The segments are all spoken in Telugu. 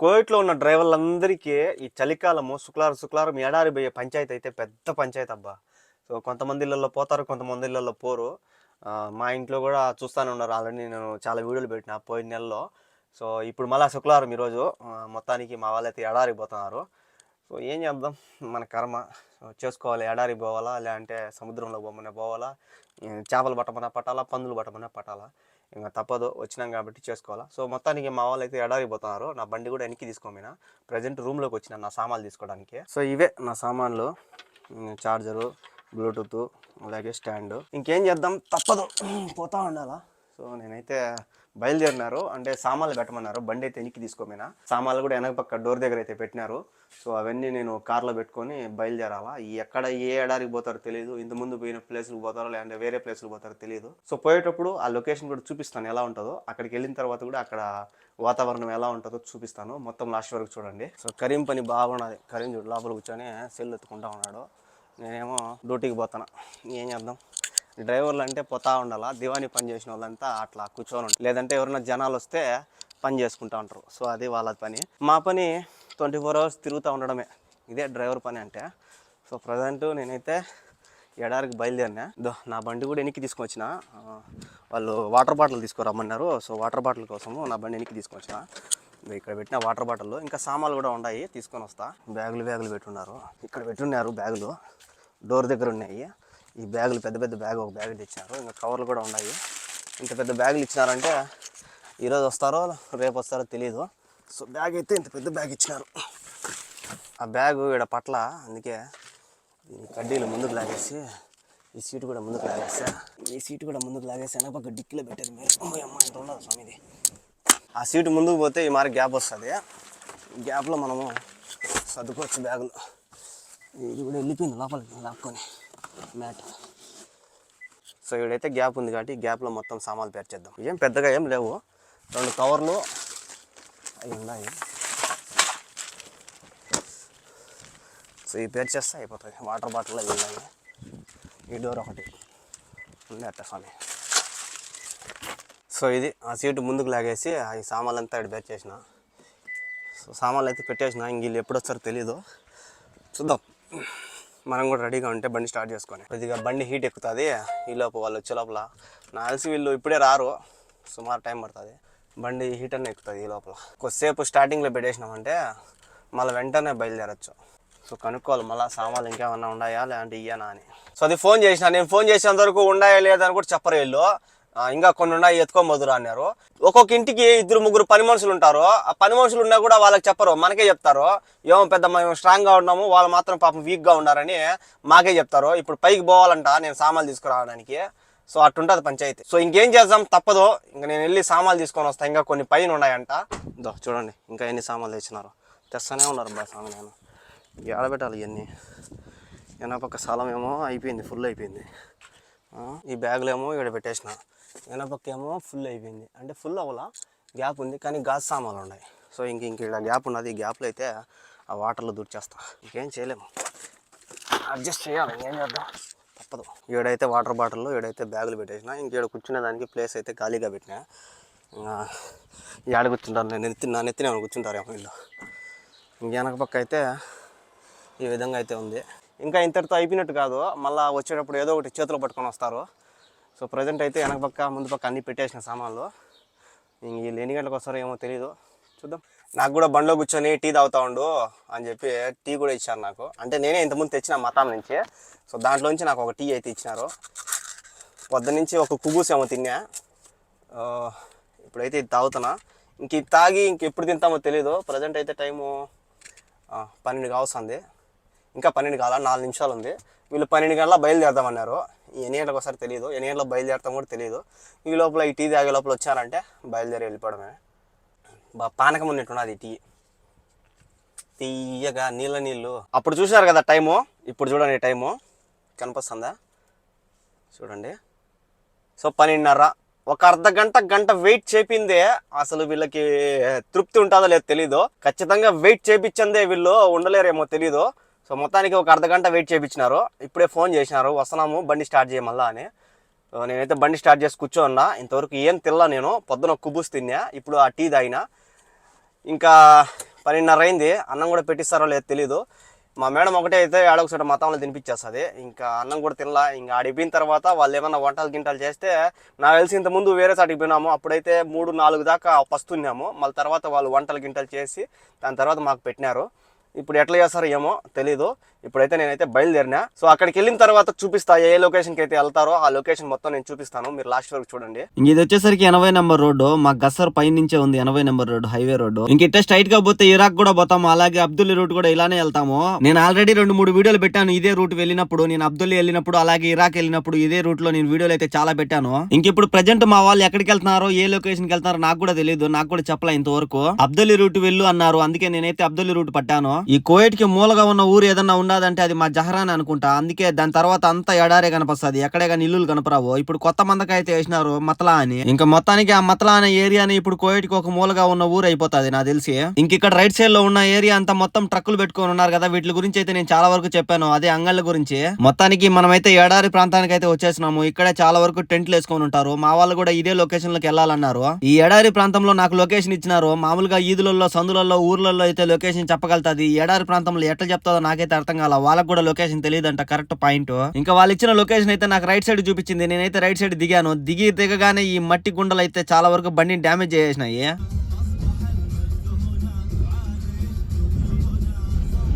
కోవిట్లో ఉన్న డ్రైవర్లందరికీ ఈ చలికాలము శుక్లారం శుక్లారం ఎడారి పోయే పంచాయతీ అయితే పెద్ద పంచాయతీ అబ్బా. సో కొంతమంది ఇళ్ళల్లో పోతారు కొంతమంది ఇళ్ళల్లో పోరు. మా ఇంట్లో కూడా చూస్తూనే ఉన్నారు. ఆల్రెడీ నేను చాలా వీడియోలు పెట్టిన పోయిన నెలలో. సో ఇప్పుడు మళ్ళీ శుక్రవారం ఈరోజు మొత్తానికి మా వాళ్ళైతే ఎడారికి పోతున్నారు. సో ఏం చేద్దాం? మన కర్మ. చేసుకోవాలి. ఎడారికి పోవాలా? లేదంటే సముద్రంలో పోమనే పోవాలా? చేపలు పట్టమన్నా పట్టాలా? పందులు పట్టమన్నా పట్టాలా? ఇంకా తప్పదు వచ్చినాం కాబట్టి చేసుకోవాలా. సో మొత్తానికి మా వాళ్ళు అయితే ఎడారికి పోతున్నారు నా బండి కూడా వెనక్కి తీసుకోమైనా. ప్రజెంట్ రూమ్లోకి వచ్చిన నా సామాన్లు తీసుకోవడానికి. సో ఇవే నా సామాన్లు. చార్జరు బ్లూటూత్ అలాగే స్టాండ్. ఇంకేం చేద్దాం? తప్పదు. పోతా ఉండాలా? సో నేనైతే బయలుదేరినారు. అంటే సామాన్లు పెట్టమన్నారు. బండి అయితే వెనక్కి తీసుకోమైనా? సామాన్లు కూడా వెనక పక్క డోర్ దగ్గర అయితే పెట్టినారు. సో అవన్నీ నేను కార్లో పెట్టుకొని బయలుదేరాలా? ఎక్కడ ఏ ఏడాదికి పోతారో తెలియదు ఇంతకుముందు ముందు పోయిన ప్లేస్లకు పోతారో లేదంటే వేరే ప్లేస్లకు పోతారో తెలియదు సో పోయేటప్పుడు ఆ లొకేషన్ కూడా చూపిస్తాను ఎలా ఉంటుందో. అక్కడికి వెళ్ళిన తర్వాత కూడా అక్కడ వాతావరణం ఎలా ఉంటుందో చూపిస్తాను. మొత్తం లాస్ట్ వరకు చూడండి. సో కరీం పని బాగున్నది కరీం చూడు లోపల కూర్చొని సెల్ ఎత్తుకుంటా ఉన్నాడు. నేనేమో డ్యూటీకి పోతాను. ఏం చేద్దాం? డ్రైవర్లు అంటే పోతా ఉండాలా? దివాణి పని చేసిన వాళ్ళంతా అట్లా కూర్చొని ఉంటారు లేదంటే ఎవరైనా జనాలు వస్తే పని చేసుకుంటా ఉంటారు. సో అది వాళ్ళ పని. మా పని ట్వంటీ ఫోర్ అవర్స్ తిరుగుతూ ఉండడమే. ఇదే డ్రైవర్ పని అంటే. సో ప్రజెంట్ నేనైతే ఎడారికి బయలుదేరినా. దో నా బండి కూడా వెనక్కి తీసుకొచ్చిన. వాళ్ళు వాటర్ బాటిల్ తీసుకురమ్మన్నారు. సో వాటర్ బాటిల్ కోసము నా బండి వెనక్కి తీసుకొచ్చిన. ఇక్కడ పెట్టిన వాటర్ బాటిల్ ఇంకా సామాన్లు కూడా ఉన్నాయి తీసుకొని వస్తా. బ్యాగులు బ్యాగులు పెట్టున్నారు. ఇక్కడ పెట్టున్నారు బ్యాగులు. డోర్ దగ్గర ఉన్నాయి. ఈ బ్యాగులు పెద్ద పెద్ద బ్యాగ్ ఒక బ్యాగ్ ఇచ్చారు ఇంకా కవర్లు కూడా ఉన్నాయి. ఇంత పెద్ద బ్యాగులు ఇచ్చినారంటే ఈరోజు వస్తారో రేపు వస్తారో తెలియదు సో బ్యాగ్ అయితే ఇంత పెద్ద బ్యాగ్ ఇచ్చినారు. ఆ బ్యాగ్ ఇక్కడ పట్ల అందుకే ఈ కడ్డీలు ముందుకు లాగేసి ఈ సీటు కూడా ముందుకు లాగేస్తా ఈ సీటు కూడా ముందుకు లాగేసి వెనక డిక్కీలో పెట్టారు మీరు. అమ్మ ఎంత ఉండదు స్వామిది. ఆ సీటు ముందుకు పోతే ఈ మారి గ్యాప్ వస్తుంది. గ్యాప్లో మనము సర్దుకోవచ్చు బ్యాగులు ఇది కూడా వెళ్ళిపోయింది లోపలికి లాక్కొని. మ్యాట్ సో ఇవిడైతే గ్యాప్ ఉంది కాబట్టి గ్యాప్లో మొత్తం సామాన్లు పేర్చేద్దాం ఏం పెద్దగా ఏం లేవు. రెండు కవర్లు. అవి ఉన్నాయి. సో ఇవి పేర్చేస్తే అయిపోతుంది వాటర్ బాటిల్ అవి ఉన్నాయి. ఈ డోర్ ఒకటి. ఉంది అట్ట స్వామి. సో ఇది ఆ సీటు ముందుకు లాగేసి ఆ ఈ సామాన్లు అంతా ఇక్కడ పేర్చేసిన సో సామాన్లు అయితే పెట్టేసిన. ఇంక వీళ్ళు ఎప్పుడు వస్తారో తెలీదు. చూద్దాం. మనం కూడా రెడీగా ఉంటే బండి స్టార్ట్ చేసుకొని. కొద్దిగా బండి హీట్ ఎక్కుతుంది. ఈ లోపు వాళ్ళు వచ్చే లోపల. నా కలిసి వీళ్ళు ఇప్పుడే రారు. సుమారు టైం పడుతుంది. బండి హీట్ అన్న ఎక్కుతుంది ఈ లోపల. కొద్దిసేపు స్టార్టింగ్లో పెట్టేసినామంటే మళ్ళీ వెంటనే బయలుదేరచ్చు. సో కనుక్కోవాలి మళ్ళీ సామాన్లు ఇంకేమన్నా ఉన్నాయా? లేదంటే ఇయ్యానా అని. సో అది ఫోన్ చేసిన. నేను ఫోన్ చేసేంత వరకు ఉన్నాయా లేదని కూడా చెప్పరు వీళ్ళు. ఇంకా కొన్ని ఉన్నాయి ఎత్తుకోమదురా అన్నారు. ఒక్కొక్క ఇంటికి ఇద్దరు ముగ్గురు పని మనుషులు ఉంటారు. ఆ పని మనుషులు ఉన్నా కూడా వాళ్ళకి చెప్పరు మనకే చెప్తారు. ఏమో పెద్ద మేము స్ట్రాంగ్గా ఉన్నాము వాళ్ళు మాత్రం పాపం వీక్గా ఉన్నారని మాకే చెప్తారు. ఇప్పుడు పైకి పోవాలంట నేను సామాన్లు తీసుకురావడానికి. సో అట్టుంటుంది పంచాయతీ. సో ఇంకేం చేద్దాం? తప్పదు. ఇంకా నేను వెళ్ళి సామాన్లు తీసుకొని వస్తాను ఇంకా కొన్ని పైన ఉన్నాయంట. దో చూడండి ఇంకా ఎన్ని సామాన్లు తెచ్చినారు. తెస్తానే ఉన్నారు బా సామాన్ నేను. ఏడబెట్టాలి ఇవన్నీ వెనపక్క స్థలం ఏమో అయిపోయింది ఫుల్ అయిపోయింది. ఈ బ్యాగులేమో ఇక్కడ పెట్టేసిన. వెనపక్క ఏమో ఫుల్ అయిపోయింది. అంటే ఫుల్ అవ్వాలా? గ్యాప్ ఉంది కానీ గాజు సామాన్లు ఉన్నాయి. సో ఇంక ఇంక ఇక్కడ గ్యాప్ ఉన్నది. ఈ గ్యాప్లో అయితే ఆ వాటర్లో దుడిచేస్తాం. ఇంకేం చేయలేము. అడ్జస్ట్ చేయాలి. ఇంకేం చేద్దాం? తప్పదు. ఈడైతే వాటర్ బాటిల్లో ఈడైతే బ్యాగులు పెట్టేసిన. ఇంకేడు కూర్చునే దానికి ప్లేస్ అయితే ఖాళీగా పెట్టినా. ఇంకా ఏడ కూర్చుంటారు. నేను నెత్తి నా నెత్తిన ఏమైనా కూర్చుంటారేమో వీళ్ళు. ఇంకెనక పక్క అయితే ఈ విధంగా అయితే ఉంది. ఇంకా ఇంతటితో అయిపోయినట్టు కాదు. మళ్ళీ వచ్చేటప్పుడు ఏదో ఒకటి చేతులు పట్టుకొని వస్తారు. సో ప్రజెంట్ అయితే వెనక పక్క ముందు పక్క అన్నీ పెట్టేసిన సామాన్లు. ఇంక వీళ్ళు ఎన్ని గంటలకు వస్తారో ఏమో తెలియదు చూద్దాం. నాకు కూడా బండిలో కూర్చొని టీ తాగుతా ఉండు అని చెప్పి టీ కూడా ఇచ్చారు నాకు. అంటే నేనే ఇంతకుముందు తెచ్చిన మతాం నుంచి. సో దాంట్లోంచి నాకు ఒక టీ అయితే ఇచ్చినారు. పొద్దునుంచి ఒక కుబూస్ ఏమో తిన్నా. ఇప్పుడైతే ఇది తాగుతున్నా. ఇంక ఇది తాగి ఇంకెప్పుడు తింటామో తెలీదు. ప్రజెంట్ అయితే టైము పన్నెండు కావస్తుంది ఇంకా పన్నెండు కావాలా నాలుగు నిమిషాలు ఉంది. వీళ్ళు పన్నెండు గంటల బయలుదేరదామన్నారు. ఎన్ని గంటలకు ఒకసారి తెలియదు ఎన్ని గంటలకు బయలుదేరతాం కూడా తెలియదు ఈ లోపల ఈ టీ తాగే లోపల వచ్చారంటే బయలుదేరి వెళ్ళిపోవడమే. బా పానకం ఉన్నట్టున్నది టీ. తీయగా నీళ్ళ నీళ్ళు. అప్పుడు చూశారు కదా టైము? ఇప్పుడు చూడండి టైము. కనిపిస్తుందా? చూడండి. సో పన్నెండున్నర. ఒక అర్ధ గంట గంట వెయిట్ చేపిందే అసలు వీళ్ళకి తృప్తి ఉంటుందో లేదో తెలీదు. ఖచ్చితంగా వెయిట్ చేపించిందే వీళ్ళు. ఉండలేరేమో తెలీదు. సో మొత్తానికి ఒక అర్ధ గంట వెయిట్ చేయించినారు ఇప్పుడే ఫోన్ చేసినారు. వస్తున్నాము బండి స్టార్ట్ చేయమల్లా అని. నేనైతే బండి స్టార్ట్ చేసి కూర్చోన్నా. ఇంతవరకు ఏం తిల్లా నేను. పొద్దున కుబుస్ తిన్నా. ఇప్పుడు ఆ టీ తాగినా. ఇంకా పన్నెండున్నర అయింది. అన్నం కూడా పెట్టిస్తారో లేదో తెలీదు. మా మేడం ఒకటే అయితే ఆడొకసారి మతంలో తినిపించేస్తుంది. ఇంకా అన్నం కూడా తినలా. ఇంకా ఆడిపోయిన తర్వాత వాళ్ళు ఏమన్నా వంటలు గింటలు చేస్తే నాకు తెలిసి ఇంత ముందు వేరే సాటికి పోయినాము. అప్పుడైతే మూడు నాలుగు దాకా పస్తున్నాము. మళ్ళీ తర్వాత వాళ్ళు వంటలు గింటలు చేసి దాని తర్వాత మాకు పెట్టినారు. ఇప్పుడు ఎట్లా చేస్తారో ఏమో తెలీదు. ఇప్పుడైతే నేనైతే బయలుదేరినా. సో అక్కడికి వెళ్ళిన తర్వాత చూపిస్తా ఏ లొకేషన్కి అయితే వెళ్తారో ఆ లొకేషన్ మొత్తం నేను చూపిస్తాను. మీరు లాస్ట్ వరకు చూడండి. ఇంక ఇది వచ్చేసరికి ఎనభై నెంబర్ రోడ్డు. మా గసర్ పై నుంచే ఉంది ఎనభై నెంబర్ రోడ్డు హైవే రోడ్డు. ఇంక ఇట్లా స్ట్రైట్గా పోతే ఇరాక్ కూడా పోతాము. అలాగే అబ్దుల్ రూట్ కూడా ఇలానే వెళ్తాము. నేను ఆల్రెడీ రెండు మూడు వీడియోలు పెట్టాను ఇదే రూట్ వెళ్ళినప్పుడు. నేను అబ్దుల్ వెళ్ళినప్పుడు అలాగే ఇరాక్ వెళ్ళినప్పుడు ఇదే రూట్లో నేను వీడియోలు అయితే చాలా పెట్టాను. ఇంక ఇప్పుడు ప్రజెంట్ మా వాళ్ళు ఎక్కడికి వెళ్తున్నారో ఏ లొకేషన్కి వెళ్తున్నారో నాకు కూడా తెలియదు నాకు కూడా చెప్పలే ఇంతవరకు. అబ్దుల్ రూట్ వెళ్ళు అన్నారు. అందుకే నేనైతే అబ్దుల్ రూట్ పట్టాను. ఈ కోయట్కి మూలగా ఉన్న ఊరు ఏదన్నా ఉన్నదంటే అది మా జహరాన్ అనుకుంటా. అందుకే దాని తర్వాత అంతా ఎడారే కనపస్తుంది. ఎక్కడే కానీ ఇల్లులు కనపరావు. ఇప్పుడు కొత్త మందకైతే అయితే వేసినారు మతలా అని ఇంకా మొత్తానికి ఆ మతలా అనే ఏరియాని ఇప్పుడు కోయట్కి ఒక మూలగా ఉన్న ఊరు అయిపోతుంది నాకు తెలిసి. ఇంక ఇక్కడ రైట్ సైడ్లో ఉన్న ఏరియా అంతా మొత్తం ట్రక్కులు పెట్టుకొని ఉన్నారు కదా. వీటి గురించి అయితే నేను చాలా వరకు చెప్పాను. అదే అంగళ్ళ గురించి. మొత్తానికి మనమైతే ఎడారి ప్రాంతానికి అయితే వచ్చేసినాము. ఇక్కడే చాలా వరకు టెంట్లు వేసుకొని ఉంటారు. మా వాళ్ళు కూడా ఇదే లొకేషన్లోకి వెళ్ళాలన్నారు. ఈ ఎడారి ప్రాంతంలో నాకు లొకేషన్ ఇచ్చినారు. మామూలుగా ఈదులలో సందులలో ఊర్లలో అయితే లొకేషన్ చెప్పగలుగుతుంది. ఎడారి ప్రాంతంలో ఎట్లా చెప్తాదో నాకైతే అర్థం కాల. వాళ్ళకి కూడా లొకేషన్ తెలియదంట కరెక్ట్ పాయింట్ ఇంకా వాళ్ళు ఇచ్చిన లొకేషన్ అయితే నాకు రైట్ సైడ్ చూపించింది. నేనైతే రైట్ సైడ్ దిగాను. దిగి దిగగానే ఈ మట్టి గుండలు అయితే చాలా వరకు బండిని డ్యామేజ్ చేసేసినాయి.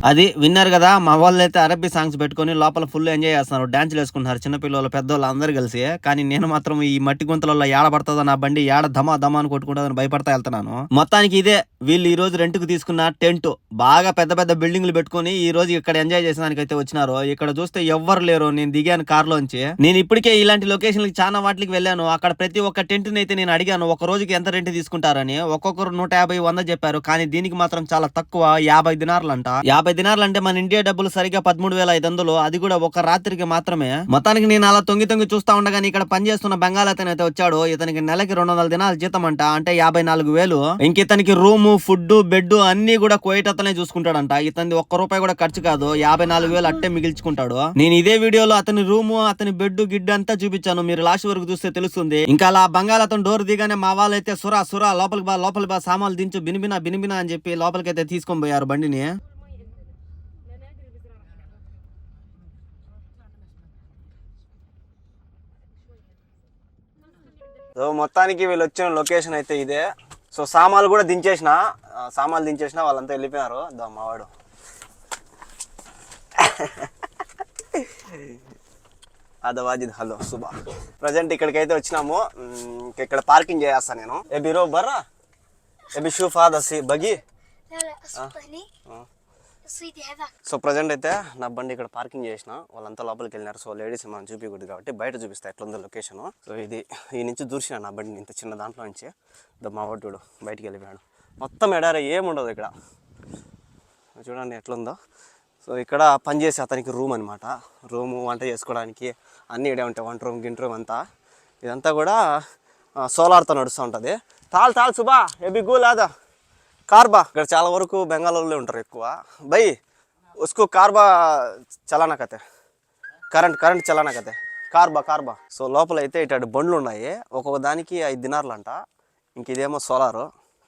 అది విన్నారు కదా మా వాళ్ళు అయితే అరబీ సాంగ్స్ పెట్టుకొని లోపల ఫుల్ ఎంజాయ్ చేస్తున్నారు. డాన్స్లు వేసుకుంటున్నారు చిన్నపిల్లలు పెద్దోళ్ళు అందరు కలిసి. కానీ నేను మాత్రం ఈ మట్టి గుంతలలో ఏడ పడుతుందో నా బండి ఏడ ధమా ధమా అని కొట్టుకుంటుందని భయపడతా వెళ్తున్నాను. మొత్తానికి ఇదే వీళ్ళు ఈ రోజు రెంట్కు తీసుకున్న టెంట్. బాగా పెద్ద పెద్ద బిల్డింగ్లు పెట్టుకొని ఈ రోజు ఇక్కడ ఎంజాయ్ చేసేదానికి అయితే వచ్చినారు. ఇక్కడ చూస్తే ఎవ్వరు లేరు. నేను దిగాను కార్లోంచి. నేను ఇప్పటికే ఇలాంటి లొకేషన్లకి చాలా వాటికి వెళ్ళాను. అక్కడ ప్రతి ఒక్క టెంట్ అయితే నేను అడిగాను. ఒక రోజుకి ఎంత రెంట్ తీసుకుంటారని. ఒక్కొక్కరు నూట యాభై వంద చెప్పారు. కానీ దీనికి మాత్రం చాలా తక్కువ. యాభై దినారులంట. యాభై యాభై దినాలు అంటే మన ఇండియా డబ్బులు సరిగా పదమూడు వేల ఐదు వందలు. అది కూడా ఒక రాత్రికి మాత్రమే. మొత్తానికి నేను అలా తొంగి తొంగి చూస్తా ఉండగానే ఇక్కడ పనిచేస్తున్న బెంగాల్ అతను అయితే వచ్చాడు. ఇతనికి నెలకి రెండు వందల దినాలు జీతం అంట. అంటే యాభై నాలుగు వేలు. ఇంక ఇతనికి రూము ఫుడ్ బెడ్ అన్ని కూడా కోయిట్ అతనే చూసుకుంటాడంట. ఇతని ఒక్క రూపాయి కూడా ఖర్చు కాదు. యాభై నాలుగు వేలు అట్టే మిగిల్చుకుంటాడు. నేను ఇదే వీడియోలో అతని రూము అతని బెడ్ గిడ్ అంతా చూపించాను. మీరు లాస్ట్ వరకు చూస్తే తెలుస్తుంది. ఇంకా అలా బంగాల్ అతను డోర్ దిగానే మా వాళ్ళు అయితే సురా సురా లోపలికి బా లోపలికి బా సామాన్లు దించు బినిబినా బినిబినా అని చెప్పి లోపలికి అయితే తీసుకొని పోయారు బండిని. సో మొత్తానికి వీళ్ళు వచ్చిన లొకేషన్ అయితే ఇదే. సో సామాన్లు కూడా దించేసిన. సామాన్లు దించేసిన వాళ్ళంతా వెళ్ళిపోయినారు. దా మావాడు. అదవాజిద్ హలో సుబా ప్రజెంట్ ఇక్కడికైతే వచ్చినాము. ఇక్కడ పార్కింగ్ చేస్తాను నేను. ఏ బిరో బర్రా? ఏ బి షూ ఫాదసి బగి? సో ప్రజెంట్ అయితే నా బండి ఇక్కడ పార్కింగ్ చేసిన. వాళ్ళంతా లోపలికి వెళ్ళినారు. సో లేడీస్ మనం చూపించకూడదు కాబట్టి బయట చూపిస్తా ఎట్లుందో లొకేషన్ సో ఇది ఈ నుంచి దూర్చిన నా బండిని ఇంత చిన్న దాంట్లో నుంచి. మా వాడు బయటికి వెళ్ళిపోయాడు. మొత్తం ఎడారే ఏముండదు ఇక్కడ. చూడండి ఎట్లుందో. సో ఇక్కడ పనిచేసే అతనికి రూమ్ అనమాట రూము వంట చేసుకోవడానికి అన్నీ ఇడే ఉంటాయి. వంట రూమ్ గింట రూమ్ అంతా. ఇదంతా కూడా సోలార్తో నడుస్తూ ఉంటుంది. తాల్ తాల్ సుబా ఎబి గూలాదా కార్బా. ఇక్కడ చాలా వరకు బెంగాల్లో ఉంటారు ఎక్కువ. బై ఉస్కు కార్బా చలానా కథే కరెంట్ కరెంట్ చలానా బా కార్బా కార్బా. సో లోపల అయితే ఇటు బండ్లు ఉన్నాయి. ఒక్కొక్క దానికి ఐదు దినార్లు అంట ఇంక ఇదేమో సోలారు.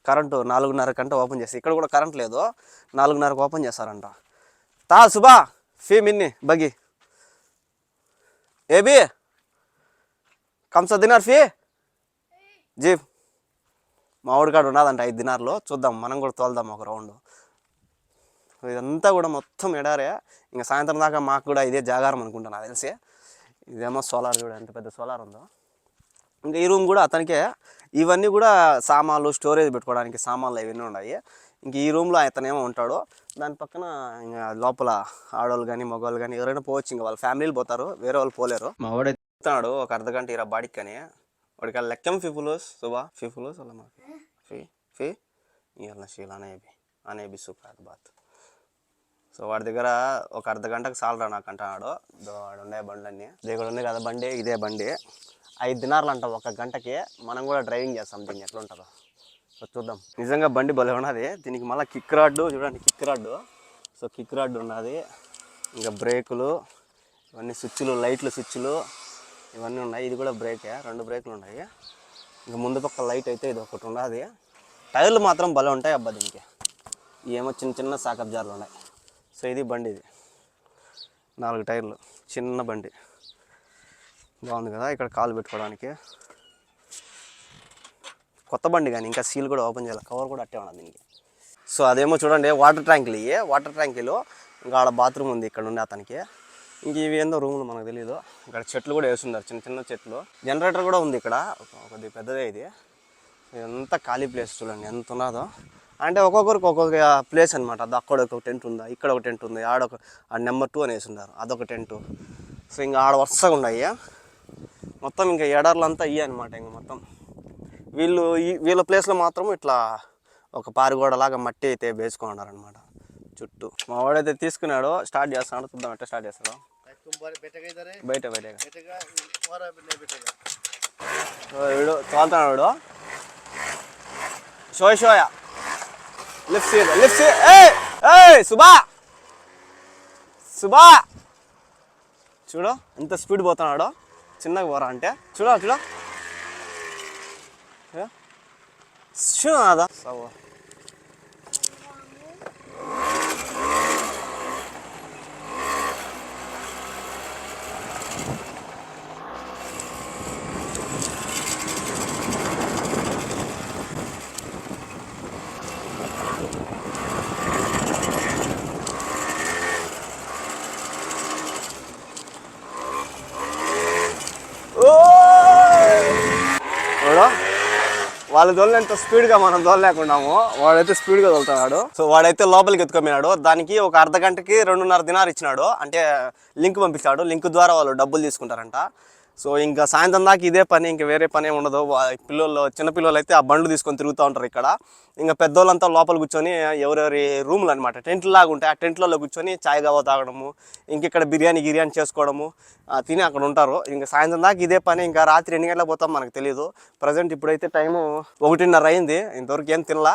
కరెంటు నాలుగున్నర గంట ఓపెన్ చేసి ఇక్కడ కూడా కరెంట్ లేదు. నాలుగున్నరకు ఓపెన్ చేస్తారంట. తా సుబా ఫీ మిన్ని బగి. ఏబి కంస దినార్ ఫీ? జీప్. మా ఊడికాడు ఉన్నదంట ఐదు దినార్లు. చూద్దాం మనం కూడా తోలుదాం ఒక రౌండ్. ఇదంతా కూడా మొత్తం ఎడారే. ఇంకా సాయంత్రం దాకా మాకు కూడా ఇదే జాగారం అనుకుంటా నాకు తెలిసి. ఇదేమో సోలార్ చూడ ఎంత పెద్ద సోలార్ ఉందో. ఇంకా ఈ రూమ్ కూడా అతనికే. ఇవన్నీ కూడా సామాన్లు స్టోరేజ్ పెట్టుకోవడానికి సామాన్లు ఇవన్నీ ఉన్నాయి. ఇంక ఈ రూమ్లో అతనేమో ఉంటాడు. దాని పక్కన ఇంకా లోపల ఆడవాళ్ళు కానీ మగవాళ్ళు కానీ ఎవరైనా పోవచ్చు. ఇంకా వాళ్ళ ఫ్యామిలీలు పోతారు వేరే వాళ్ళు పోలేరు. మా ఒక అర్ధ గంట ఇరా బాడీకి అని వాడికి లెక్కం ఫిఫులోస్ సుబా ఫిఫులోస్ అలా మాకు ఫీ ఫీ ఇవాళ షీల్ అనేబి అనేబి సుఖాత్ బాత్ సో వాడి దగ్గర ఒక అర్ధ గంటకు సాలరా నాకు అంటున్నాడు వాడు ఉండే బండ్లన్నీ దగ్గర ఉంది కదా బండి ఇదే బండి ఐదు దినార్లు అంట ఒక గంటకి మనం కూడా డ్రైవింగ్ చేస్తాం దీన్ని ఎట్లా ఉంటుందో సో చూద్దాం నిజంగా బండి భలే ఉన్నది దీనికి మళ్ళీ కిక్ రాడ్డు చూడండి kick rod so kick rod ఉన్నది ఇంకా బ్రేకులు ఇవన్నీ స్విచ్లు లైట్లు స్విచ్లు ఇవన్నీ ఉన్నాయి. ఇది కూడా బ్రేకే రెండు బ్రేకులు ఉన్నాయి. ఇంకా ముందు పక్క లైట్ అయితే ఇది ఒకటి ఉన్నది టైర్లు మాత్రం భలే ఉంటాయి అబ్బా దీనికి. ఏమో చిన్న చిన్న సాకప్ జార్లు ఉన్నాయి. సో ఇది బండి ఇది. నాలుగు టైర్లు చిన్న బండి. బాగుంది కదా ఇక్కడ కాలు పెట్టుకోవడానికి. కొత్త బండి కానీ ఇంకా సీల్ కూడా ఓపెన్ చేయాలి. కవర్ కూడా అట్టే ఉన్నది దీనికి. సో అదేమో చూడండి వాటర్ ట్యాంకులు ఇవి వాటర్ ట్యాంకులు ఇంకా ఆడ బాత్రూమ్ ఉంది. ఇక్కడ ఉండే అతనికి. ఇంక ఇవి ఏందో రూమ్లు మనకు తెలియదు ఇక్కడ చెట్లు కూడా వేస్తున్నారు చిన్న చిన్న చెట్లు. జనరేటర్ కూడా ఉంది ఇక్కడ. ఒక- పెద్దదే ఇది. ఎంత ఖాళీ ప్లేస్ చూడండి ఎంత ఉన్నదో. అంటే ఒక్కొక్కరికి ఒక్కొక్క ప్లేస్ అనమాట అది అక్కడ ఒక టెంట్ ఉందా ఇక్కడ ఒక టెంట్ ఉంది ఆడొక ఆడ నెంబర్ టూ అని వేసున్నారు అదొక టెంట్. సో ఇంకా ఆడ వరుసగా ఉన్నాయి. మొత్తం ఇంకా ఎడర్లంతా ఇయ్య అనమాట ఇంక మొత్తం. వీళ్ళు వీళ్ళ ప్లేస్లో మాత్రం ఇట్లా ఒక పారుగోడలాగా మట్టి అయితే వేసుకున్నారనమాట చుట్టూ. మా వాడైతే తీసుకున్నాడు. స్టార్ట్ చేస్తున్నాడు చూద్దాం అంటే స్టార్ట్ చేస్తాడు. బయట బయట వీడు తోలుతున్నాడు వీడు షోయ్ షోయా లిఫ్ట్ సీట్ లిఫ్ట్ సీట్ సుబా సుబా చూడు ఎంత స్పీడ్ పోతున్నాడు చిన్నగా పోరా అంటే చూడ చూడ చూడ అదా సవ్వ వాడు వాళ్ళు దొల్లేంత స్పీడ్ స్పీడ్గా మనం తోలలేకున్నాము వాడైతే స్పీడ్గా తోలుతున్నాడు. సో వాడైతే లోపలికి ఎత్తుకోమన్నాడు దానికి ఒక అర్ధ గంటకి రెండున్నర దినాలు ఇచ్చినాడు. అంటే లింక్ పంపించాడు లింక్ ద్వారా వాళ్ళు డబ్బులు తీసుకుంటారంట. సో ఇంకా సాయంత్రం దాకా ఇదే పని ఇంకా వేరే పని ఉండదు. పిల్లలు చిన్నపిల్లలు అయితే ఆ బండ్లు తీసుకొని తిరుగుతూ ఉంటారు ఇక్కడ. ఇంకా పెద్దోళ్ళంతా లోపల కూర్చొని ఎవరెవరి రూమ్లు అనమాట టెంట్లు లాగా ఉంటాయి. ఆ టెంట్లలో కూర్చొని చాయ్ కావా తాగడము ఇంక ఇక్కడ బిర్యానీ గిర్యానీ చేసుకోవడము తిని అక్కడ ఉంటారు. ఇంకా సాయంత్రం దాకా ఇదే పని ఇంకా రాత్రి ఎన్ని గంటలకు పోతాం మనకు తెలియదు ప్రజెంట్ ఇప్పుడైతే టైము ఒకటిన్నర అయింది. ఇంతవరకు ఏం తినలా.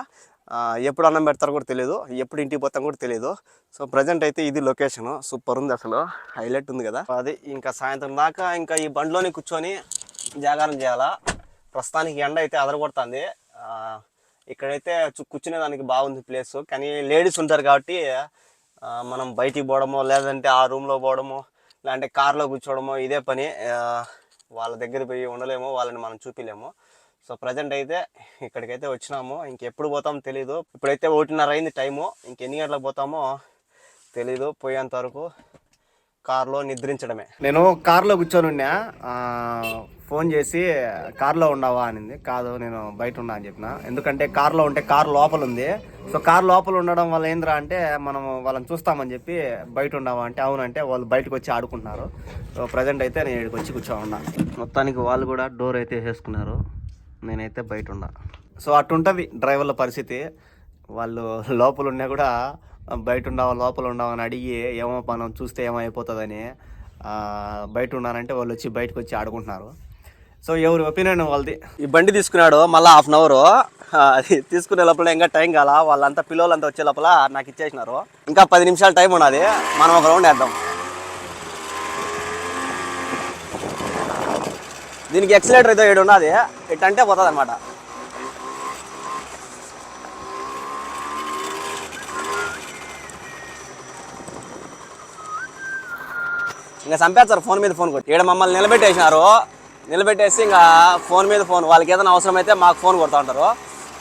ఎప్పుడు అన్నం పెడతారో కూడా తెలియదు ఎప్పుడు ఇంటికి పోతాం కూడా తెలియదు సో ప్రజెంట్ అయితే ఇది లొకేషన్ సూపర్ ఉంది అసలు. హైలైట్ ఉంది కదా. అది ఇంకా సాయంత్రం దాకా ఇంకా ఈ బండిలోనే కూర్చొని జాగారం చేయాలా. ప్రస్తుతానికి ఎండ అయితే అదరగొడుతుంది. ఇక్కడైతే కూర్చునే దానికి బాగుంది ప్లేస్ కానీ లేడీస్ ఉంటారు కాబట్టి మనం బయటికి పోవడమో లేదంటే ఆ రూమ్లో పోవడమో లేదంటే కార్లో కూర్చోవడమో ఇదే పని. వాళ్ళ దగ్గర పోయి ఉండలేము వాళ్ళని మనం చూపిలేము. సో ప్రజెంట్ అయితే ఇక్కడికైతే వచ్చినాము. ఇంకెప్పుడు పోతామో తెలీదు. ఇప్పుడైతే ఒకటిన్నర అయింది టైము ఇంకెన్ని గంటలకు పోతామో తెలీదు. పోయేంత వరకు కార్లో నిద్రించడమే. నేను కార్లో కూర్చొని ఉన్నా. ఫోన్ చేసి కార్లో ఉన్నావా అనింది. కాదు నేను బయట ఉన్నా అని చెప్పిన. ఎందుకంటే కార్లో ఉంటే కార్ లోపల ఉంది. సో కార్ లోపల ఉండడం వల్ల ఏంద్రా అంటే మనం వాళ్ళని చూస్తామని చెప్పి బయట ఉన్నావా అంటే అవునంటే వాళ్ళు బయటకు వచ్చి ఆడుకుంటున్నారు. సో ప్రజెంట్ అయితే నేను ఇక్కడికి వచ్చి కూర్చో ఉన్నా. మొత్తానికి వాళ్ళు కూడా డోర్ అయితే వేసుకున్నారు నేనైతే బయట ఉన్నా సో అట్టుంటుంది డ్రైవర్ల పరిస్థితి. వాళ్ళు లోపల ఉన్నా కూడా బయట ఉండవా లోపల ఉండవని అడిగి ఏమో మనం చూస్తే ఏమైపోతుందని బయట ఉన్నారంటే వాళ్ళు వచ్చి బయటకు వచ్చి ఆడుకుంటున్నారు. సో ఎవరి ఒపీనియన్ వాళ్ళది? ఈ బండి తీసుకున్నాడు మళ్ళీ హాఫ్ అన్ అవర్. అది తీసుకునే లోపల ఇంకా టైం కాల వాళ్ళంతా పిల్లలంతా వచ్చే లోపల నాకు ఇచ్చేసినారు. ఇంకా పది నిమిషాలు టైం ఉన్నది. మనం ఒక రౌండ్ వేద్దాం. దీనికి ఎక్సలేటర్ అయితే ఏడు ఉన్నది ఎట్టంటే పోతుంది అనమాట ఇంకా చంపేస్తారు ఫోన్ మీద ఫోన్ కొట్టి. ఇక్కడ మమ్మల్ని నిలబెట్టేసినారు. నిలబెట్టేసి ఇంకా ఫోన్ మీద ఫోన్ వాళ్ళకి ఏదైనా అవసరం అయితే మాకు ఫోన్ కొడుతూ ఉంటారు.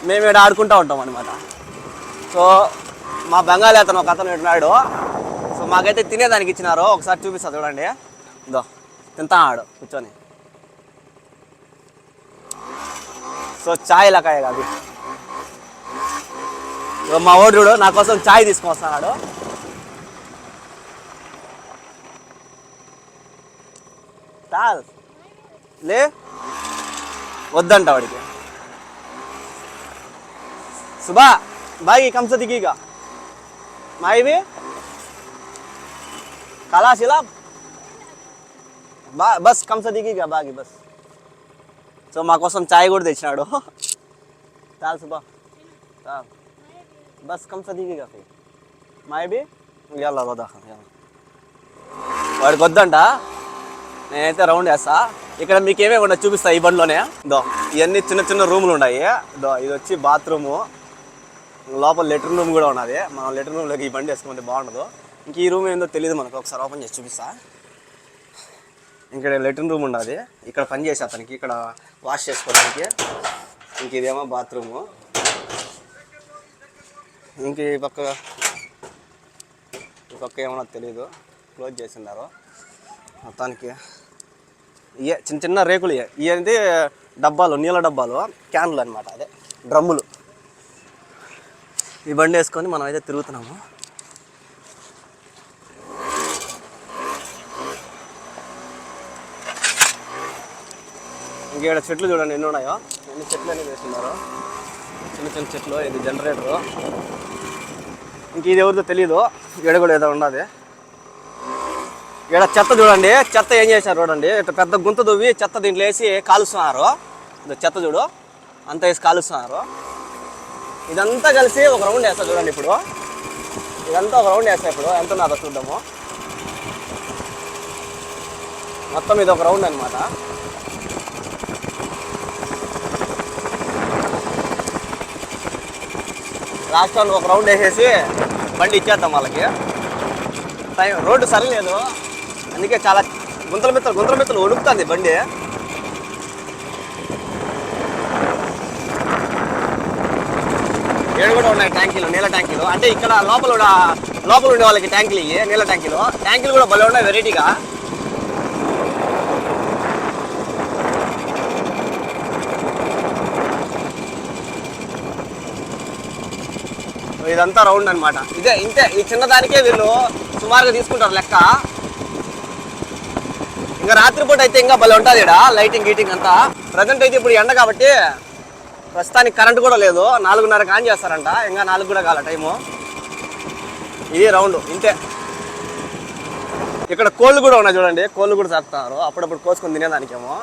మేము ఇక్కడ ఆడుకుంటూ ఉంటాం అనమాట సో మా బెంగాలీ అతను ఒక అతను ఉన్నాడు. సో మాకైతే తినేదానికి ఇచ్చినారు. ఒకసారి చూపిస్తా చూడండి. ఇదో తింటాడు కూర్చొని. సో చాయ్ లకాయ కాదు. ఇగో మా ఓడు చూడు నా కోసం చాయ్ తీసుకొస్తున్నాడు. తాల్. లే. వద్దంట వాడికి. సుబా బాగి కంస దిగిగా మాయివి? కళాశిలా? బా బస్ కంస దిగిగా బాగి బస్. సో మా కోసం చాయ్ కూడా తెచ్చినాడు. చాలు సుబా బస్ కంస దిగిగా ఫీ మాయివి ఇవాళ వదా వాడికి వద్దంట. నేనైతే రౌండ్ చేస్తా ఇక్కడ మీకు ఏమేమి ఉండదు చూపిస్తా ఈ బండిలోనే. దో ఇవన్నీ చిన్న చిన్న రూములు ఉన్నాయి. దో ఇది వచ్చి బాత్రూము. లోపల లెటర్ రూమ్ కూడా ఉన్నది. మనం లెటర్ రూమ్లోకి ఈ బండి వేసుకుంటే బాగుండదు. ఇంక ఈ రూమ్ ఏందో తెలియదు మనకు. ఒకసారి ఓపెన్ చేసి చూపిస్తా. ఇక్కడ లెట్రిన్ రూమ్ ఉన్నది ఇక్కడ పని చేసే అతనికి ఇక్కడ వాష్ చేసుకోవడానికి. ఇంక ఇదేమో బాత్రూము ఇంక ఈ పక్క ఈ పక్క ఏమన్నా తెలియదు క్లోజ్ చేసినారు మొత్తానికి ఇవే చిన్న చిన్న రేకులు ఇవే ఇవన్నీ డబ్బాలు నీళ్ళ డబ్బాలు క్యాన్లు అనమాట అదే. డ్రమ్ములు. ఈ బండి వేసుకొని మనం అయితే తిరుగుతున్నాము. ఇక్కడ చెట్లు చూడండి ఎన్ని ఉన్నాయో? ఎన్ని చెట్లు అనేది వేస్తున్నారు? చిన్న చిన్న చెట్లు ఇది జనరేటరు ఇంక ఇది ఎవరిదో తెలియదు ఇక్కడ కూడా ఏదో ఉండదు. ఈడ చెత్త చూడండి చెత్త ఏం చేశారు చూడండి. ఇట్లా పెద్ద గుంత దువ్వి చెత్త దీంట్లో వేసి కాలుస్తున్నారు. ఇది చెత్త చూడు అంత వేసి కాలుస్తున్నారు. ఇదంతా కలిసి ఒక రౌండ్ వేస్తా చూడండి ఇప్పుడు. ఇదంతా ఒక రౌండ్ వేస్తా ఇప్పుడు. ఎంత ఉన్నదో చూద్దాము. మొత్తం ఇది ఒక రౌండ్ అనమాట లాస్ట్ ఒక రౌండ్ వేసేసి బండి ఇచ్చేద్దాం వాళ్ళకి. టైం రోడ్డు సరిలేదు. అందుకే చాలా గుంతల మిత్తలు గుంతల మిత్తలు ఉడుకుతుంది బండి. ఏడు కూడా ఉన్నాయి ట్యాంకీలు నీళ్ళ ట్యాంకీలు. అంటే ఇక్కడ లోపల కూడా లోపల ఉండే వాళ్ళకి ట్యాంకీలు ఇవి నీళ్ళ ట్యాంకీలు. ట్యాంకీలు కూడా భలే ఉన్నాయి వెరైటీగా. ఇదంతా రౌండ్ అన్నమాట. ఇదే ఇంతే ఈ చిన్నదానికే వీళ్ళు సుమారుగా తీసుకుంటారు లెక్క. ఇంకా రాత్రిపూట అయితే ఇంకా భలే ఉంటుంది ఇక్కడ లైటింగ్ గీటింగ్ అంతా. ప్రజెంట్ అయితే ఇప్పుడు ఎండ కాబట్టి ప్రస్తుతానికి కరెంట్ కూడా లేదు. నాలుగున్నరకు ఆన్ చేస్తారంట. ఇంకా నాలుగు కూడా కాల టైము. ఇది రౌండ్ ఇంతే. ఇక్కడ కోళ్ళు కూడా ఉన్నాయి చూడండి. కోళ్ళు కూడా చేస్తున్నారు. అప్పుడప్పుడు కోసుకొని తినేదానికేమో.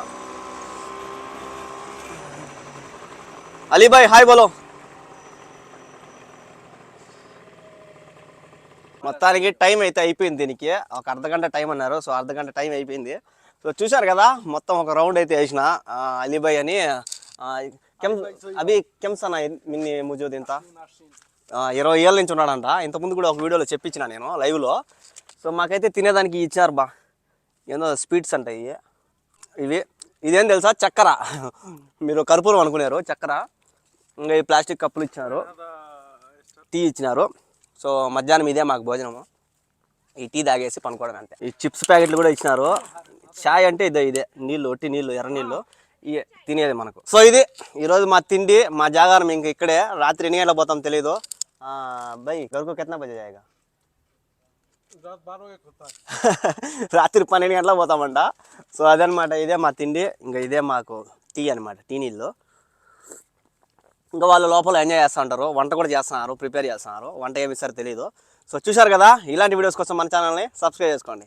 అలీబాయ్ హాయ్ బోలో. మొత్తానికి టైం అయితే అయిపోయింది దీనికి. ఒక అర్ధ గంట టైం అన్నారు. సో అర్ధ గంట టైం అయిపోయింది. సో చూశారు కదా మొత్తం ఒక రౌండ్ అయితే వేసిన అలీబాయ్ అని కెమ్ అభి కెమ్సనా మిన్ని ముజూద్ ఇంత? ఇరవై ఏళ్ళ నుంచి ఉన్నాడంట. ఇంతకుముందు కూడా ఒక వీడియోలో చెప్పించిన నేను లైవ్లో సో మాకైతే తినేదానికి ఇచ్చారు బా. ఏందో స్వీట్స్ అంట ఇవి. ఇవి ఇదేం తెలుసా? చక్కెర. మీరు కర్పూరం అనుకున్నారు చక్కెర. ఇంకా ఈ ప్లాస్టిక్ కప్పులు ఇచ్చినారు. టీ ఇచ్చినారు. సో మధ్యాహ్నం ఇదే మాకు భోజనము. ఈ టీ తాగేసి పనుకోవడం అంతే. ఈ చిప్స్ ప్యాకెట్లు కూడా ఇచ్చినారు. చాయ్ అంటే ఇదే ఇదే. నీళ్ళు ఒట్టి నీళ్ళు ఎర్ర నీళ్ళు. ఈ తినేది మనకు. సో ఇది ఈరోజు మా తిండి మా జాగారం ఇంక ఇక్కడే. రాత్రి ఎన్ని గంటల పోతాం తెలీదు. బై గరుకు కెత్నా బజే జాయేగా రాత్రి పన్నెండు గంటల పోతామంట. సో అదనమాట ఇదే మా తిండి. ఇంకా ఇదే మాకు టీ అనమాట టీ నీళ్ళు. ఇంకా వాళ్ళు లోపల ఎంజాయ్ చేస్తూ ఉంటారు వంట కూడా చేస్తున్నారు ప్రిపేర్ చేస్తున్నారు. వంట ఏమి ఇస్తారో తెలియదు సో చూశారు కదా ఇలాంటి వీడియోస్ కోసం మన ఛానల్ని సబ్స్క్రైబ్ చేసుకోండి.